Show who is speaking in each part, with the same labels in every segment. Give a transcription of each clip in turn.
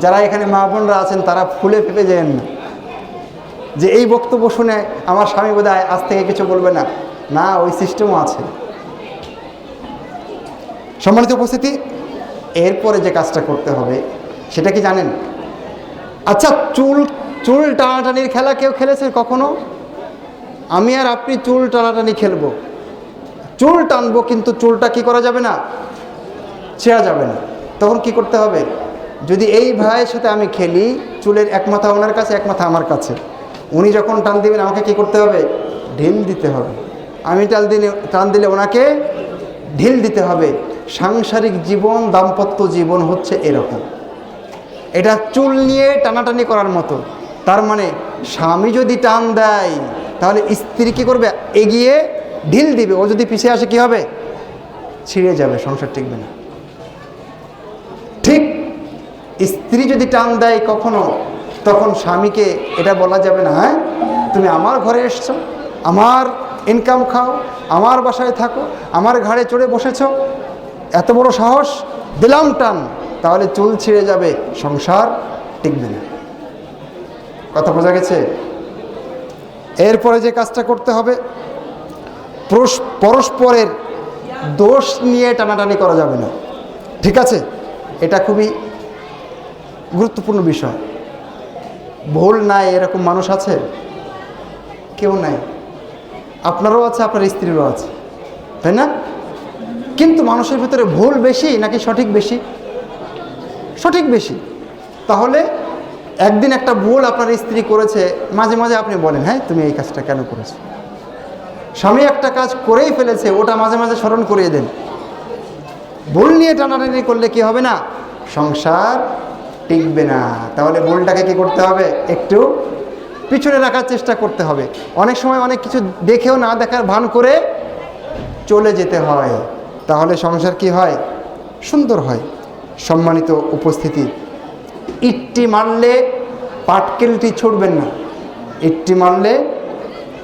Speaker 1: যারা এখানে মা বোনরা আছেন, তারা ফুলে ফেপে যেন না। যে এই বক্তব্য শুনে আমার স্বামী বোধ আজ থেকে কিছু বলবে না। না, ওই সিস্টেমও আছে। সম্মানিত উপস্থিতি, এরপরে যে কাজটা করতে হবে, সেটা কি জানেন? আচ্ছা চুল চুল টানাটানির খেলা কেউ খেলেছে কখনো? আমি আর আপনি চুল টানাটানি খেলব। চুল টানবো, কিন্তু চুলটা কি করা যাবে না? ছেঁড়া যাবে না। তখন কি করতে হবে? যদি এই ভাইয়ের সাথে আমি খেলি, চুলের এক মাথা ওনার কাছে, এক মাথা আমার কাছে। উনি যখন টান দিবেন, আমাকে কি করতে হবে? ঢিল দিতে হবে। আমি টাল দিলে, টান দিলে ওনাকে ঢিল দিতে হবে। সাংসারিক জীবন, দাম্পত্য জীবন হচ্ছে এরকম। এটা চুল নিয়ে টানাটানি করার মতো। তার মানে স্বামী যদি টান দেয়, তাহলে স্ত্রী কী করবে? এগিয়ে ঢিল দিবে। ও যদি পিছিয়ে আসে, কি হবে? ছিঁড়ে যাবে, সংসার টিকবে না। স্ত্রী যদি টান দেয় কখনো, তখন স্বামীকে এটা বলা যাবে না হ্যাঁ? তুমি আমার ঘরে এসছো, আমার ইনকাম খাও, আমার বাসায় থাকো, আমার ঘাড়ে চড়ে বসেছ, এত বড় সাহস, দিলাম টান, তাহলে চুল ছিঁড়ে যাবে, সংসার টিকবে না। কথা বোঝা গেছে? এরপরে যে কাজটা করতে হবে পরস্পরের দোষ নিয়ে টানাটানি করা যাবে না। ঠিক আছে? এটা খুবই গুরুত্বপূর্ণ বিষয়। ভুল নাই এরকম মানুষ আছে? কেউ নাই। আপনারও আছে, আপনার স্ত্রীরও আছে। তাই না? কিন্তু মানুষের ভিতরে ভুল বেশি নাকি সঠিক বেশি? সঠিক বেশি। তাহলে একদিন একটা ভুল আপনার স্ত্রী করেছে, মাঝে মাঝে আপনি বলেন হ্যাঁ তুমি এই কাজটা কেন করেছ? স্বামী একটা কাজ করেই ফেলেছে, ওটা মাঝে মাঝে স্মরণ করিয়ে দেন। ভুল নিয়ে টানাটানি করলে কি হবে না? সংসার টিকবে না। তাহলে ভুলটাকে কি করতে হবে? একটু পিছনে রাখার চেষ্টা করতে হবে। অনেক সময় অনেক কিছু দেখেও না দেখার ভান করে চলে যেতে হয়। তাহলে সংসার কি হয়? সুন্দর হয়। সম্মানিত উপস্থিতি। ইটটি মারলে পাটকেলটি ছুটবেন না। ইটটি মারলে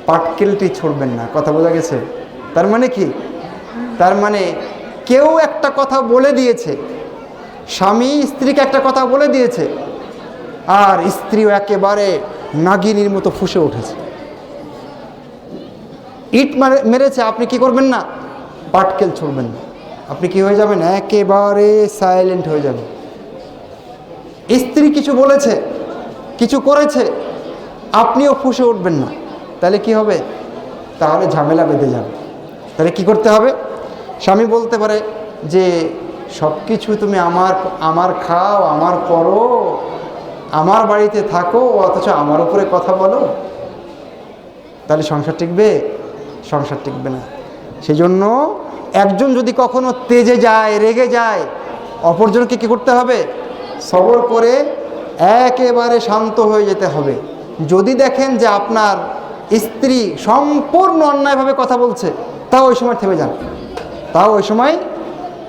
Speaker 1: পাটকেলটি ছুটবেন না। কথা বোঝা গেছে? তার মানে কি? তার মানে কেউ একটা কথা বলে দিয়েছে। স্বামী স্ত্রীকে একটা কথা বলে দিয়েছে, আর স্ত্রীও একেবারে নাগিনীর মতো ফুসে উঠেছে। ইট মারে, মেরেছে, আপনি কি করবেন না? পাটকেল ছুড়বেন না। আপনি কি হয়ে যাবেন? একেবারে সাইলেন্ট হয়ে যাবেন। স্ত্রী কিছু বলেছে, কিছু করেছে, আপনিও ফুসে উঠবেন না। তাহলে কি হবে? তাহলে ঝামেলা বেঁধে যাবে। তাহলে কি করতে হবে? স্বামী বলতে পারে যে সব কিছু তুমি আমার আমার খাও, আমার করো, আমার বাড়িতে থাকো, অথচ আমার উপরে কথা বলো। তাহলে সংসার টিকবে? সংসার টিকবে না। সেই জন্য একজন যদি কখনো তেজে যায়, রেগে যায়, অপরজনকে কী করতে হবে? সবর করে একেবারে শান্ত হয়ে যেতে হবে। যদি দেখেন যে আপনার স্ত্রী সম্পূর্ণ অন্যায়ভাবে কথা বলছে, তাও ওই সময় থেমে যান। তাও ওই সময়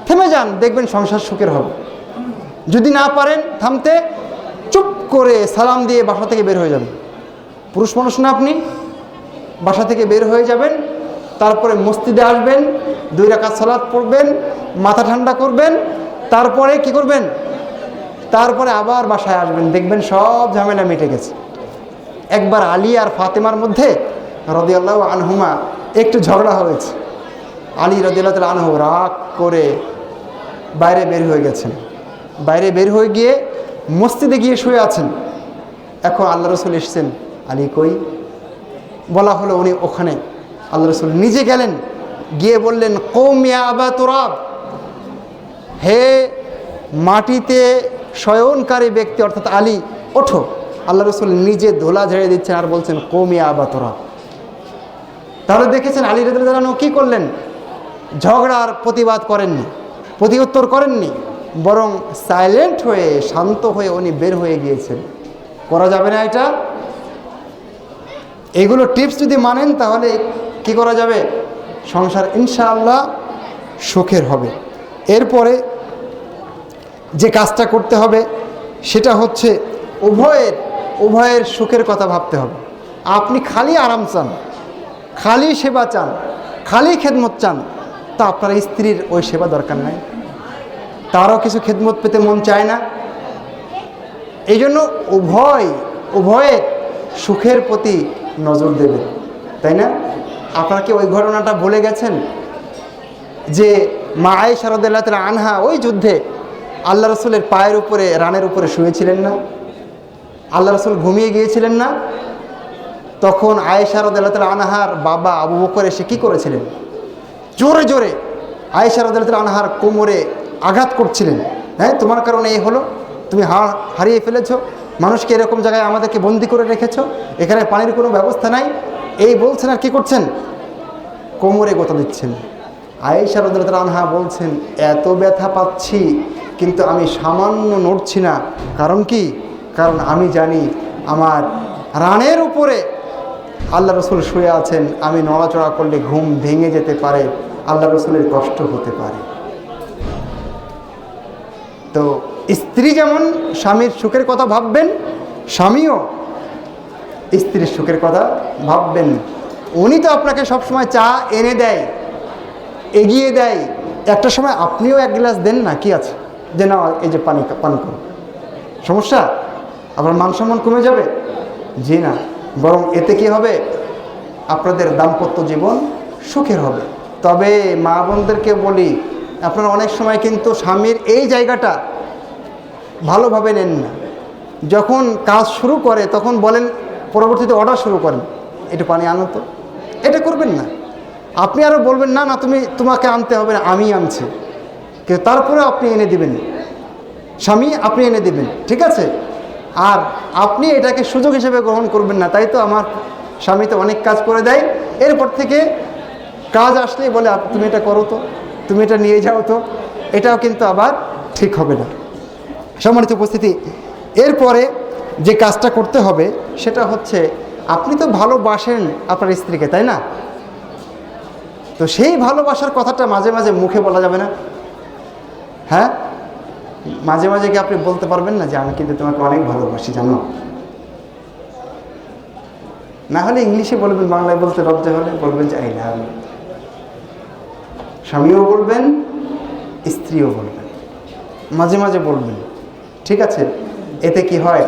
Speaker 1: থেমে যান, দেখবেন সংসার সুখের হবে। যদি না পারেন থামতে, চুপ করে সালাম দিয়ে বাসা থেকে বের হয়ে যাবেন। পুরুষ মানুষ না আপনি, বাসা থেকে বের হয়ে যাবেন, তারপরে মসজিদে আসবেন, দুই রাকাত সালাদ পড়বেন, মাথা ঠান্ডা করবেন, তারপরে কি করবেন? তারপরে আবার বাসায় আসবেন, দেখবেন সব ঝামেলা মিটে গেছে। একবার আলী আর ফাতেমার মধ্যে রদিয়াল্লাহ আনহুমা একটু ঝগড়া হয়েছে। আলী রদিয়াল্লাহ আনহু রাগ করে বাইরে বের হয়ে গেছেন। বাইরে বের হয়ে গিয়ে মসজিদে গিয়ে শুয়ে আছেন। এখন আল্লাহ রসুল এসছেন, আলী কই? বলা হলো উনি ওখানে। আল্লাহ রসুল নিজে গেলেন, গিয়ে বললেন কৌমিয়া আবা তোরাব। হে মাটিতে শয়নকারী ব্যক্তি, অর্থাৎ আলী, ওঠো। আল্লাহ রসুল নিজে ধোলা ঝেড়ে দিচ্ছেন আর বলছেন কৌমিয়া আবা তোরাব। তাহলে দেখেছেন আলী রেদানো কী করলেন? ঝগড়ার প্রতিবাদ করেননি। প্রতি উত্তর করেননি, বরং সাইলেন্ট হয়ে, শান্ত হয়ে উনি বের হয়ে গিয়েছেন। করা যাবে না এটা? এগুলো টিপস যদি মানেন, তাহলে কি করা যাবে? সংসার ইনশাআল্লাহ সুখের হবে। এরপরে যে কাজটা করতে হবে, সেটা হচ্ছে উভয়ের উভয়ের সুখের কথা ভাবতে হবে। আপনি খালি আরাম চান, খালি সেবা চান, খালি খেদমত চান তা আপনার স্ত্রীর ওই সেবা দরকার নাই। তারও কিছু খেদমত পেতে মন চায় না। এই জন্য উভয় উভয়ের সুখের প্রতি নজর দেবে, তাই না? আপনারা কি ওই ঘটনাটা ভুলে গেছেন? যে মা আয় শারদাল্লাহ আনহা ওই যুদ্ধে আল্লাহ রসুলের পায়ের উপরে, রানের উপরে শুয়েছিলেন না? আল্লাহ রসুল ঘুমিয়ে গিয়েছিলেন না? তখন আয়েশা তালা আনহার বাবা আবু বকর এসে কী করেছিলেন? জোরে জোরে আয়েশা তালা আনহার কোমরে আঘাত করছিলেন। হ্যাঁ তোমার কারণে এই হলো। তুমি হাড় হারিয়ে ফেলেছো। মানুষকে এরকম জায়গায় আমাদেরকে বন্দি করে রেখেছো। এখানে পানির কোনো ব্যবস্থা নাই। এই বলছেন আর কী করছেন? কোমরে গোতা দিচ্ছেন। আয়েশা রদুল্লাহ আনহা বলছেন, এত ব্যথা পাচ্ছি, কিন্তু আমি সামান্য নড়ছি না। কারণ কি? কারণ আমি জানি আমার রানের উপরে আল্লাহ রসুল শুয়ে আছেন। আমি নড়াচড়া করলে ঘুম ভেঙে যেতে পারে। আল্লাহ রসুলের কষ্ট হতে পারে। তো স্ত্রী যেমন স্বামীর সুখের কথা ভাববেন, স্বামীও স্ত্রীর সুখের কথা ভাববেন উনি তো আপনাকে সবসময় চা এনে দেয়, এগিয়ে দেয়। একটা সময় আপনিও এক গ্লাস দেন না, কি আছে? যে না, এই যে পানি পান করো সমস্যা? আবার মান সম্মান কমে যাবে? জি না। বরং এতে কি হবে? আপনাদের দাম্পত্য জীবন সুখের হবে। তবে মা বোনদেরকে বলি, আপনারা অনেক সময় কিন্তু স্বামীর এই জায়গাটা ভালোভাবে নেন না। যখন কাজ শুরু করে, তখন বলেন পরবর্তীতে অর্ডার শুরু করেন, একটু পানি আনো তো। এটা করবেন না। আপনি আরও বলবেন, না না, তুমি, তোমাকে আনতে হবে না, আমি আনছি। কিন্তু তারপরে আপনি এনে দিবেন। স্বামী, আপনি এনে দিবেন, ঠিক আছে? আর আপনি এটাকে সুযোগ হিসেবে গ্রহণ করবেন না। তাই তো আমার স্বামী তো অনেক কাজ করে দেয়। এরপর থেকে কাজ আসলেই বলে তুমি এটা করো তো, তুমি এটা নিয়ে যাও তো। এটাও কিন্তু আবার ঠিক হবে না। সম্মানিত উপস্থিতি, এরপরে যে কাজটা করতে হবে, সেটা হচ্ছে, আপনি তো ভালোবাসেন আপনার স্ত্রীকে, তাই না? তো সেই ভালোবাসার কথাটা মাঝে মাঝে মুখে বলা যাবে না। হ্যাঁ? মাঝে মাঝে কি আপনি বলতে পারবেন না যে, আমি কিন্তু তোমাকে অনেক ভালোবাসি, জানো? না হলে ইংলিশে বলবেন, বাংলায় বলতে লজ্জা হলে বলবেন যে, আই লাভ ইউ। স্বামীও বলবেন, স্ত্রীও বলবেন। মাঝে মাঝে বলবেন, ঠিক আছে, এতে কি হয়?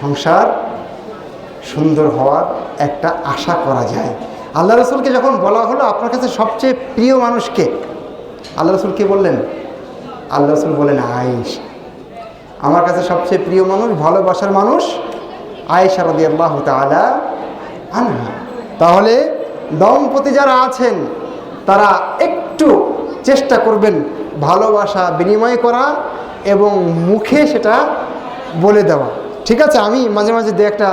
Speaker 1: সংসার সুন্দর হওয়ার একটা আশা করা যায়। আল্লাহ রসুলকে যখন বলা হলো, আপনার কাছে সবচেয়ে প্রিয় মানুষকে আল্লাহ রসুল কে বললেন? আল্লাহ রসুল বলেন আয়েশ। আমার কাছে সবচেয়ে প্রিয় মানুষ, ভালোবাসার মানুষ আয়েশা রদি আল্লাহ তালা আনহা। তাহলে দম্পতি যারা আছেন, তারা একটু চেষ্টা করবেন ভালোবাসা বিনিময় করা এবং মুখে সেটা বলে দেওয়া। ঠিক আছে, আমি মাঝে মাঝে দু একটা